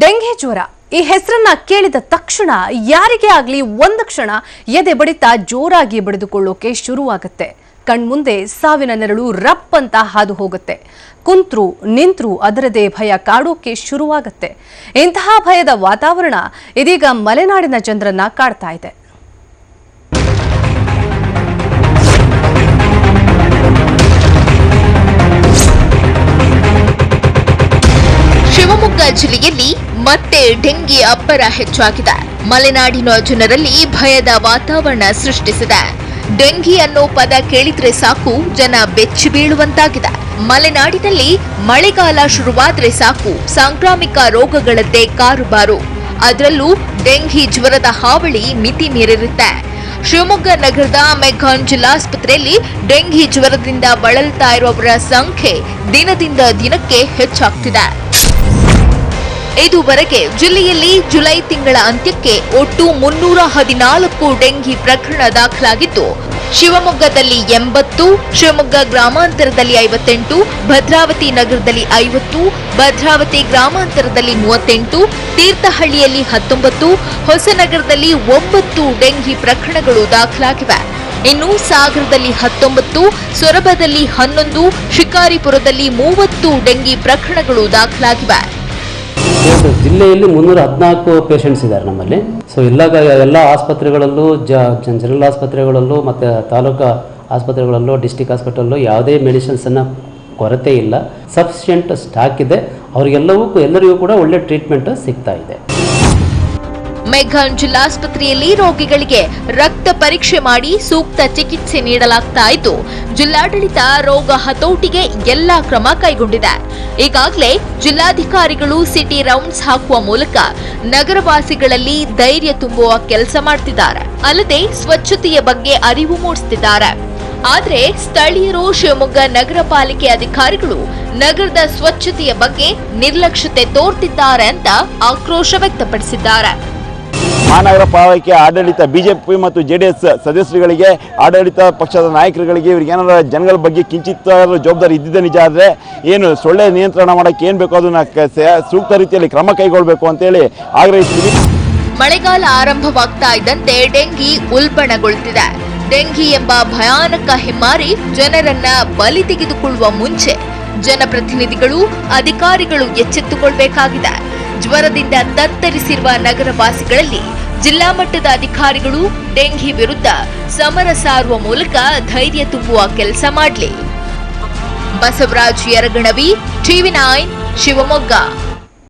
Dengue ಜ್ವರ. ಈ ಹೆಸರನ್ನ ಕೇಳಿದ ತಕ್ಷಣ ಯಾರಿಗೆ ಆಗ್ಲಿ ಒಂದು ಕ್ಷಣ ಎದೆ ಬಡಿತ ಜೋರಾಗಿ ಬಡಿದುಕೊಳ್ಳೋಕೆ ಶುರುವಾಗುತ್ತೆ. ಕಣ್ಮುಂದೆ ಸಾವಿನ ನೆರಳು ರಪ್ ಅಂತ ಹಾದು ಹೋಗುತ್ತೆ. ಕುಂತ್ರು, ನಿಂತ್ರು ಅದರದೇ ಭಯ ಕಾಡೋಕೆ ಶುರುವಾಗುತ್ತೆ. ಇಂತಹ ಭಯದ ವಾತಾವರಣ ಇದೀಗ ಮಲೆನಾಡಿನ ಜನರನ್ನ ಕಾಡ್ತಾ ಇದೆ. ಶಿವಮೊಗ್ಗ ಜಿಲ್ಲೆಯಲ್ಲಿ ಮತ್ತೆ ಡೆಂಗಿ ಅಬ್ಬರ ಹೆಚ್ಚಾಗಿದೆ. ಮಲೆನಾಡಿನ ಜನರಲ್ಲಿ ಭಯದ ವಾತಾವರಣ ಸೃಷ್ಟಿಸಿದೆ. ಡೆಂಗಿ ಅನ್ನೋ ಪದ ಕೇಳಿದ್ರೆ ಸಾಕು, ಜನ ಬೆಚ್ಚಿ ಬೀಳುವಂತಾಗಿದೆ. ಮಲೆನಾಡಿನಲ್ಲಿ ಮಳೆಗಾಲ ಶುರುವಾದ್ರೆ ಸಾಕು, ಸಾಂಕ್ರಾಮಿಕ ರೋಗಗಳದ್ದೇ ಕಾರುಬಾರು. ಅದರಲ್ಲೂ ಡೆಂಗಿ ಜ್ವರದ ಹಾವಳಿ ಮಿತಿ ಮೀರಿರುತ್ತೆ ಶಿವಮೊಗ್ಗ ನಗರದ ಮೆಘಾನ್ ಜಿಲ್ಲಾಸ್ಪತ್ರೆಯಲ್ಲಿ ಡೆಂಗಿ ಜ್ವರದಿಂದ ಬಳಲ್ತಾ ಇರುವವರ ಸಂಖ್ಯೆ ದಿನದಿಂದ ದಿನಕ್ಕೆ ಹೆಚ್ಚಾಗ್ತಿದೆ. ಇದುವರೆಗೆ ಜಿಲ್ಲೆಯಲ್ಲಿ ಜುಲೈ ತಿಂಗಳ ಅಂತ್ಯಕ್ಕೆ ಒಟ್ಟು ಮುನ್ನೂರ ಹದಿನಾಲ್ಕು ಡೆಂಗಿ ಪ್ರಕರಣ ದಾಖಲಾಗಿದ್ದು, ಶಿವಮೊಗ್ಗದಲ್ಲಿ ಎಂಬತ್ತು, ಶಿವಮೊಗ್ಗ ಗ್ರಾಮಾಂತರದಲ್ಲಿ ಐವತ್ತೆಂಟು, ಭದ್ರಾವತಿ ನಗರದಲ್ಲಿ ಐವತ್ತು, ಭದ್ರಾವತಿ ಗ್ರಾಮಾಂತರದಲ್ಲಿ ಮೂವತ್ತೆಂಟು, ತೀರ್ಥಹಳ್ಳಿಯಲ್ಲಿ ಹತ್ತೊಂಬತ್ತು, ಹೊಸನಗರದಲ್ಲಿ ಒಂಬತ್ತು ಡೆಂಗಿ ಪ್ರಕರಣಗಳು ದಾಖಲಾಗಿವೆ. ಇನ್ನು ಸಾಗರದಲ್ಲಿ ಹತ್ತೊಂಬತ್ತು, ಸೊರಬದಲ್ಲಿ ಹನ್ನೊಂದು, ಶಿಕಾರಿಪುರದಲ್ಲಿ ಮೂವತ್ತು ಡೆಂಗಿ ಪ್ರಕರಣಗಳು ದಾಖಲಾಗಿವೆ. ಇವತ್ತು ಜಿಲ್ಲೆಯಲ್ಲಿ ಮುನ್ನೂರ ಹದಿನಾಲ್ಕು ಪೇಷಂಟ್ಸ್ ಇದ್ದಾರೆ ನಮ್ಮಲ್ಲಿ. ಸೊ ಎಲ್ಲ ಎಲ್ಲ ಆಸ್ಪತ್ರೆಗಳಲ್ಲೂ, ಜ ಜನರಲ್ ಆಸ್ಪತ್ರೆಗಳಲ್ಲೂ ಮತ್ತು ತಾಲೂಕು ಆಸ್ಪತ್ರೆಗಳಲ್ಲೂ ಡಿಸ್ಟಿಕ್ ಹಾಸ್ಪಿಟಲ್ಲೂ ಯಾವುದೇ ಮೆಡಿಸಿನ್ಸನ್ನು ಕೊರತೆ ಇಲ್ಲ. ಸಫಿಷಿಯೆಂಟ್ ಸ್ಟಾಕ್ ಇದೆ. ಅವರಿಗೆಲ್ಲವೂ ಎಲ್ಲರಿಗೂ ಕೂಡ ಒಳ್ಳೆ ಟ್ರೀಟ್ಮೆಂಟ್ ಸಿಗ್ತಾ ಇದೆ. ಮೆಘಾನ್ ಜಿಲ್ಲಾಸ್ಪತ್ರೆಯಲ್ಲಿ ರೋಗಿಗಳಿಗೆ ರಕ್ತ ಪರೀಕ್ಷೆ ಮಾಡಿ ಸೂಕ್ತ ಚಿಕಿತ್ಸೆ ನೀಡಲಾಗ್ತಾ ಇದ್ದು ಜಿಲ್ಲಾಡಳಿತ ರೋಗ ಹತೋಟಿಗೆ ಎಲ್ಲಾ ಕ್ರಮ ಕೈಗೊಂಡಿದೆ. ಈಗಾಗಲೇ ಜಿಲ್ಲಾಧಿಕಾರಿಗಳು ಸಿಟಿ ರೌಂಡ್ಸ್ ಹಾಕುವ ಮೂಲಕ ನಗರವಾಸಿಗಳಲ್ಲಿ ಧೈರ್ಯ ತುಂಬುವ ಕೆಲಸ ಮಾಡ್ತಿದ್ದಾರೆ. ಅಲ್ಲದೆ ಸ್ವಚ್ಛತೆಯ ಬಗ್ಗೆ ಅರಿವು ಮೂಡಿಸುತ್ತಿದ್ದಾರೆ. ಆದರೆ ಸ್ಥಳೀಯರು ಶಿವಮೊಗ್ಗ ನಗರ ಪಾಲಿಕೆ ಅಧಿಕಾರಿಗಳು ನಗರದ ಸ್ವಚ್ಛತೆಯ ಬಗ್ಗೆ ನಿರ್ಲಕ್ಷ್ಯತೆ ತೋರ್ತಿದ್ದಾರೆ ಅಂತ ಆಕ್ರೋಶ ವ್ಯಕ್ತಪಡಿಸಿದ್ದಾರೆ. ಮಹಾನಗರ ಪಾಲಿಕೆ ಆಡಳಿತ, ಬಿಜೆಪಿ ಮತ್ತು ಜೆಡಿಎಸ್ ಸದಸ್ಯರುಗಳಿಗೆ, ಆಡಳಿತ ಪಕ್ಷದ ನಾಯಕರುಗಳಿಗೆ ಇವ್ರಿಗೆ ಏನಾರ ಜನಗಳ ಬಗ್ಗೆ ಕಿಂಚಿತ್ ಜವಾಬ್ದಾರಿ ಇದ್ದಿದ್ದೆ ನಿಜ ಆದರೆ ಏನು ಸೊಳ್ಳೆ ನಿಯಂತ್ರಣ ಮಾಡೋಕ್ಕೆ ಏನು ಬೇಕೋ ಅದನ್ನು ಸೂಕ್ತ ರೀತಿಯಲ್ಲಿ ಕ್ರಮ ಕೈಗೊಳ್ಳಬೇಕು ಅಂತೇಳಿ ಆಗ್ರಹಿಸ್ತೀವಿ. ಮಳೆಗಾಲ ಆರಂಭವಾಗ್ತಾ ಇದ್ದಂತೆ ಡೆಂಗಿ ಉಲ್ಬಣಗೊಳ್ತಿದೆ. ಡೆಂಗಿ ಎಂಬ ಭಯಾನಕ ಹೆಮ್ಮಾರಿ ಜನರನ್ನ ಬಲಿ ತೆಗೆದುಕೊಳ್ಳುವ ಮುಂಚೆ ಜನಪ್ರತಿನಿಧಿಗಳು, ಅಧಿಕಾರಿಗಳು ಎಚ್ಚೆತ್ತುಕೊಳ್ಬೇಕಾಗಿದೆ. ಜ್ವರದಿಂದ ತತ್ತರಿಸಿರುವ ನಗರವಾಸಿಗಳಲ್ಲಿ ಜಿಲ್ಲಾ ಮಟ್ಟದ ಅಧಿಕಾರಿಗಳು ಡೆಂಗಿ ವಿರುದ್ಧ ಸಮರ ಸಾರುವ ಮೂಲಕ ಧೈರ್ಯ ತುಂಬುವ ಕೆಲಸ ಮಾಡಲಿ. Basavaraj Yaraganavi, TV nine, Shivamogga.